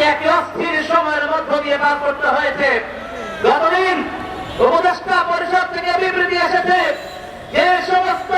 আমাকে একটি অস্থির সময়ের মধ্য দিয়ে পার করতে হয়েছে। গতদিন উপদেষ্টা পরিষদ থেকে বিবৃতি এসেছে, যে সমস্ত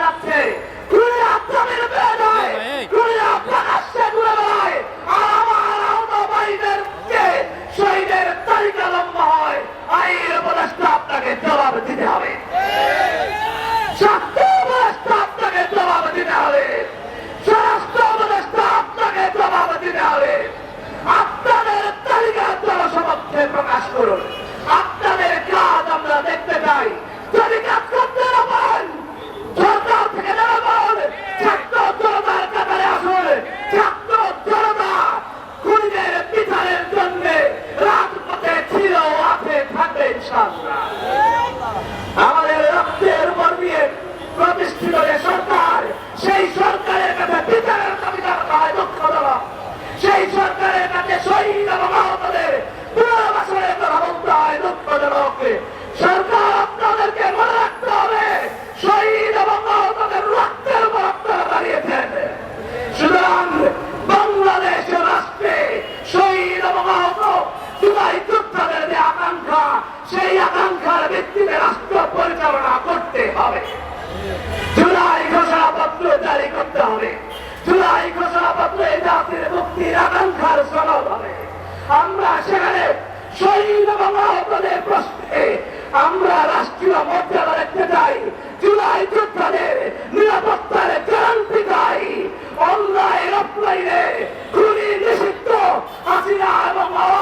দাঁড়াচ্ছে সন্তান আমাদের রক্তের বর্মিয়ে প্রতিষ্ঠিত যে সরকার, সেই সরকারের কাছে বিচারের দাবিদার হয় দুঃখজনক। সেই সরকারের কাছে শহীদ এবং আহতদের পুনর্বাসনের কথা বলতে হয় দুঃখজনক। করতে হবে। জুলাই ঘোষণাপত্র জারি করতে হবে। জুলাই ঘোষণাপত্র এই জাতির মুক্তির আকাঙ্ক্ষার সনদ হবে। আমরা সেখানে শহীদ এবং আহতদের প্রশ্নে আমরা রাষ্ট্রীয় মর্যাদা রেখে যাই জুলাই যোদ্ধাদের নিরাপত্তার গ্যারান্টি দেয় অনলাইন অফলাইনে খুনি নিষিদ্ধ আসিনা এবং আওয়াজ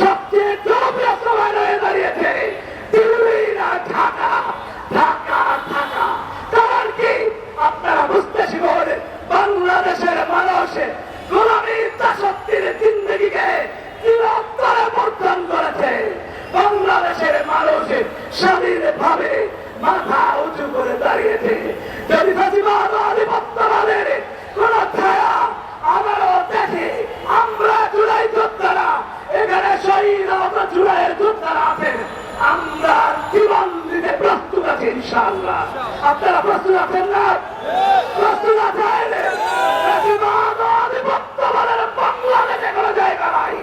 সবচেয়ে জনপ্রিয় সবাই রয়ে দাঁড়িয়েছে। দিল্লি না ঢাকা। প্রশ্ন আছেন না? প্রশ্ন আছেন? আধিপত্যবাদের বাংলাদেশে কোনো জায়গা নাই।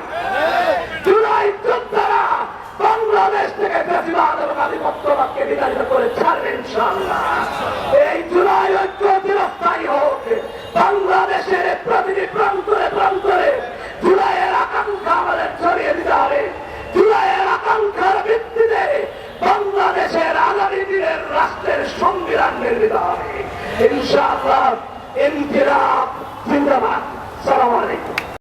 বাংলাদেশ থেকে বেশিরভাগ আধিপত্যবাদকে বিতাড়িত করে ছাড়বেন সামনে